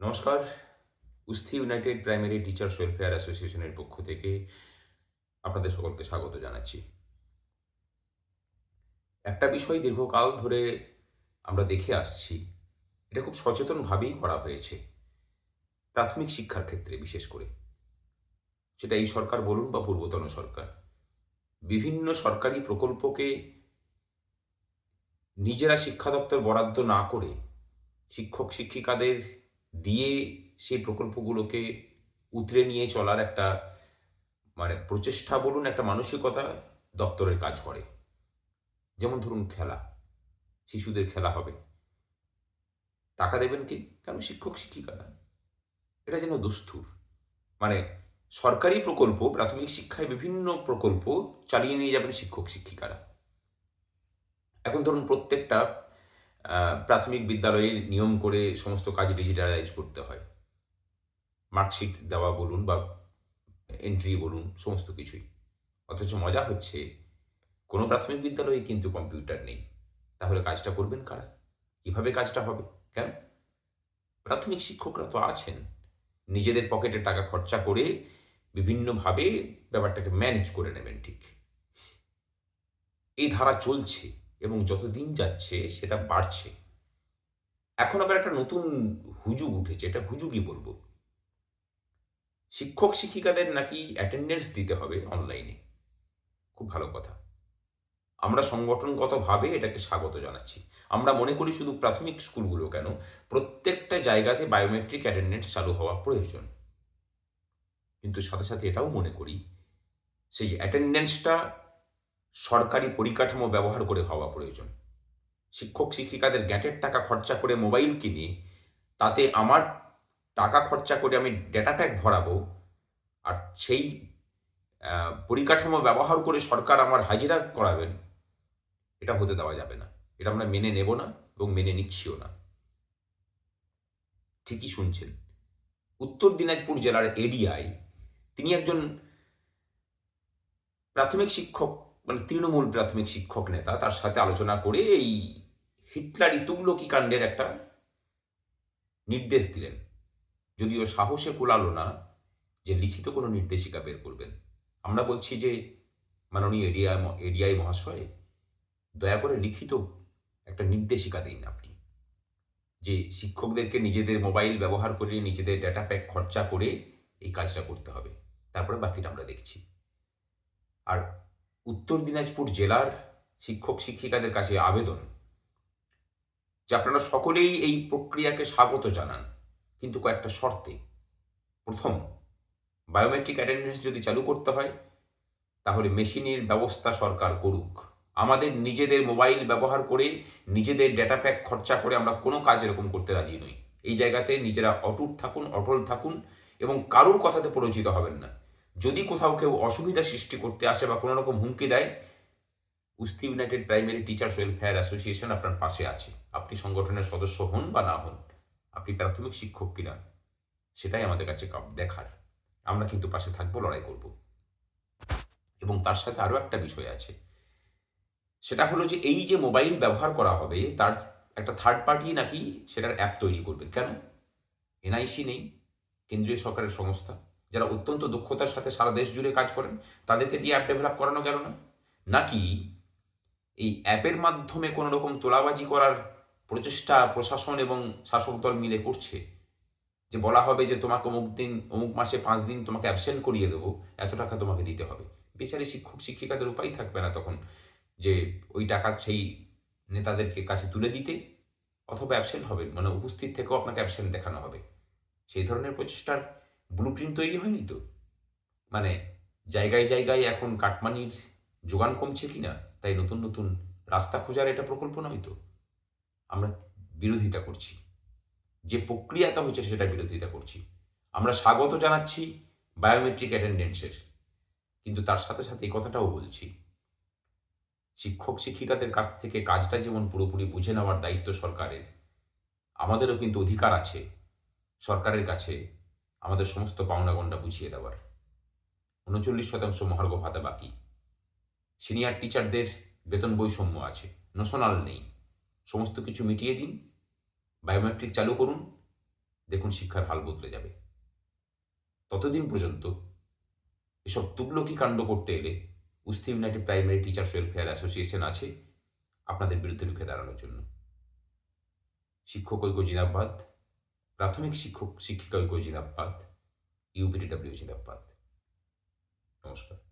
নমস্কার। Usthi United Primary Teachers Welfare অ্যাসোসিয়েশনের পক্ষ থেকে আপনাদের সকলকে স্বাগত জানাচ্ছি। একটা বিষয় দীর্ঘকাল ধরে আমরা দেখে আসছি, এটা খুব সচেতনভাবেই করা হয়েছে, প্রাথমিক শিক্ষার ক্ষেত্রে বিশেষ করে। সেটা এই সরকার বলুন বা পূর্বতন সরকার, বিভিন্ন সরকারি প্রকল্পকে নিজেরা শিক্ষা দপ্তর বরাদ্দ না করে শিক্ষক শিক্ষিকাদের দিয়ে সেই প্রকল্পগুলোকে উতরে নিয়ে চলার একটা মানে প্রচেষ্টা বলুন, একটা মানসিকতা দপ্তরের কাজ করে। যেমন ধরুন খেলা, শিশুদের খেলা হবে। টাকা দেবেন কি? কেন শিক্ষক, শিক্ষিকারা। এটা যেন দুস্থুর। মানে সরকারি প্রকল্প, প্রাথমিক শিক্ষায় বিভিন্ন প্রকল্প চালিয়ে নিয়ে যাবেন শিক্ষক, শিক্ষিকারা। এখন ধরুন প্রত্যেকটা প্রাথমিক বিদ্যালয়ে নিয়ম করে সমস্ত কাজ ডিজিটালাইজ করতে হয়। মার্কশিট দেওয়া বলুন বা এন্ট্রি বলুন, সমস্ত কিছুই। অথচ মজা হচ্ছে, কোনো প্রাথমিক বিদ্যালয়ে কিন্তু কম্পিউটার নেই। তাহলে কাজটা করবেন কারা? কীভাবে কাজটা হবে? কেন? প্রাথমিক শিক্ষকরা তো আছেন। নিজেদের পকেটে টাকা খরচা করে বিভিন্নভাবে ব্যাপারটাকে ম্যানেজ করে নেবেন ঠিক। এই ধারা চলছে। এবং যত দিন যাচ্ছে সেটা বাড়ছে। এখন আবার একটা নতুন হুজুগ উঠেছে, এটা হুজুগই বলব। শিক্ষক শিক্ষিকাদের নাকি অ্যাটেন্ডেন্স দিতে হবে অনলাইনে খুব ভালো কথা। আমরা সংগঠনগতভাবে এটাকে স্বাগত জানাচ্ছি। আমরা মনে করি শুধু প্রাথমিক স্কুলগুলো কেন, প্রত্যেকটা জায়গাতে বায়োমেট্রিক অ্যাটেন্ডেন্স চালু হওয়া প্রয়োজন। কিন্তু সাথে সাথে এটাও মনে করি, সেই অ্যাটেন্ডেন্সটা সরকারি পরিকাঠামো ব্যবহার করে হওয়া প্রয়োজন। শিক্ষক শিক্ষিকাদের গ্যাটের টাকা খরচা করে মোবাইল কিনে, তাতে আমার টাকা খরচা করে আমি ডেটা প্যাক ভরাবো, আর সেই পরিকাঠামো ব্যবহার করে সরকার আমার হাজিরা করাবেন, এটা হতে দেওয়া যাবে না। এটা আমরা মেনে নেব না এবং মেনে নিচ্ছিও না। ঠিকই শুনছেন। উত্তর দিনাজপুর জেলার এডিআই তিনি একজন প্রাথমিক শিক্ষক মানে তৃণমূল প্রাথমিক শিক্ষক নেতা তার সাথে আলোচনা করে এই হিটলারি তুগলকি কাণ্ডের একটা নির্দেশ দিলেন। যদিও সাহসে কুলালো না যে লিখিত কোনো নির্দেশিকা বের করবেন। আমরা বলছি যে মাননীয় এডিআই এডিআই মহাশয়, দয়া করে লিখিত একটা নির্দেশিকা দিন আপনি। যে শিক্ষকদেরকে নিজেদের মোবাইল ব্যবহার করে, নিজেদের ডেটা প্যাক খরচা করে এই কাজটা করতে হবে। তারপরে বাকিটা আমরা দেখছি। আর উত্তর দিনাজপুর জেলার শিক্ষক শিক্ষিকাদের কাছে আবেদন, যে আপনারা সকলেই এই প্রক্রিয়াকে স্বাগত জানান, কিন্তু কয়েকটা শর্তে। প্রথম বায়োমেট্রিক অ্যাটেন্ডেন্স যদি চালু করতে হয়, তাহলে মেশিনের ব্যবস্থা সরকার করুক। আমাদের নিজেদের মোবাইল ব্যবহার করে নিজেদের ডেটা প্যাক খরচা করে আমরা কোনো কাজ এরকম করতে রাজি নই। এই জায়গাতে নিজেরা অটুট থাকুন, অটল থাকুন এবং কারোর কথাতে পরিচিত হবেন না। যদি কোথাও কেউ অসুবিধা সৃষ্টি করতে আসে বা কোনো রকম হুমকি দেয়, Usthi United Primary Teachers Welfare Association আপনার পাশে আছে। আপনি সংগঠনের সদস্য হন বা না হন, আপনি প্রাথমিক শিক্ষক কিনা, সেটাই আমাদের কাছে দেখার। আমরা কিন্তু পাশে থাকব, লড়াই করব। এবং তার সাথে আরও একটা বিষয় আছে। সেটা হলো যে এই যে মোবাইল ব্যবহার করা হবে, তার একটা থার্ড পার্টি নাকি সেটার অ্যাপ তৈরি করবেন। কেন? এনআইসি নেই, কেন্দ্রীয় সরকারের সংস্থা। যারা অত্যন্ত দক্ষতার সাথে সারা দেশ জুড়ে কাজ করেন, তাদেরকে দিয়ে অ্যাপ ডেভেলপ করানো গেল না? নাকি এই অ্যাপের মাধ্যমে কোনো রকম তোলাবাজি করার প্রচেষ্টা প্রশাসন এবং শাসক দল মিলে করছে? যে বলা হবে যে তোমাকে অমুক দিন, অমুক মাসে পাঁচ দিন তোমাকে অ্যাবসেন্ট করিয়ে দেবো, এত টাকা তোমাকে দিতে হবে। বেচারি শিক্ষক, শিক্ষিকাদের উপায় থাকবে না তখন যে ওই টাকা সেই নেতাদেরকে কাছে তুলে দিতে, অথবা অ্যাবসেন্ট হবে মানে উপস্থিত থেকেও আপনাকে অ্যাবসেন্ট দেখানো হবে। সেই ধরনের প্রচেষ্টার ব্লু প্রিন্ট তৈরি হয়নি তো? মানে জায়গায় জায়গায় এখন কাটমানির যোগান কমছে কিনা? তাই নতুন নতুন রাস্তা খোঁজার এটা প্রকল্প নয় তো? আমরা বিরোধিতা করছি। যে প্রক্রিয়াটা হচ্ছে সেটা বিরোধিতা করছি। আমরা স্বাগত জানাচ্ছি বায়োমেট্রিক অ্যাটেন্ডেন্সের কিন্তু তার সাথে সাথে এই কথাটাও বলছি। শিক্ষক শিক্ষিকাদের কাছ থেকে কাজটা যেমন পুরোপুরি বুঝে নেওয়ার দায়িত্ব সরকারের, আমাদেরও কিন্তু অধিকার আছে। সরকারের কাছে আমাদের সমস্ত পাওনাগণ্ডা বুঝিয়ে দেওয়ার। উনচল্লিশ শতাংশ মহার্ঘ ভাতা বাকি। সিনিয়র টিচারদের বেতন বৈষম্য আছে নোশনাল নেই। সমস্ত কিছু মিটিয়ে দিন বায়োমেট্রিক চালু করুন, দেখুন শিক্ষার হাল বদলে যাবে। ততদিন পর্যন্ত এসব তুগলকি কাণ্ড করতে এলে Usthi United Primary Teachers Welfare Association আছে আপনাদের বিরুদ্ধে রুখে দাঁড়ানোর জন্য। শিক্ষক ঐক্য জিনাবাদ প্রাথমিক শিক্ষক শিক্ষিকা ঐক্য জিনাবাদ ইউপিডিডাব্লিউ জিনাবাদ নমস্কার।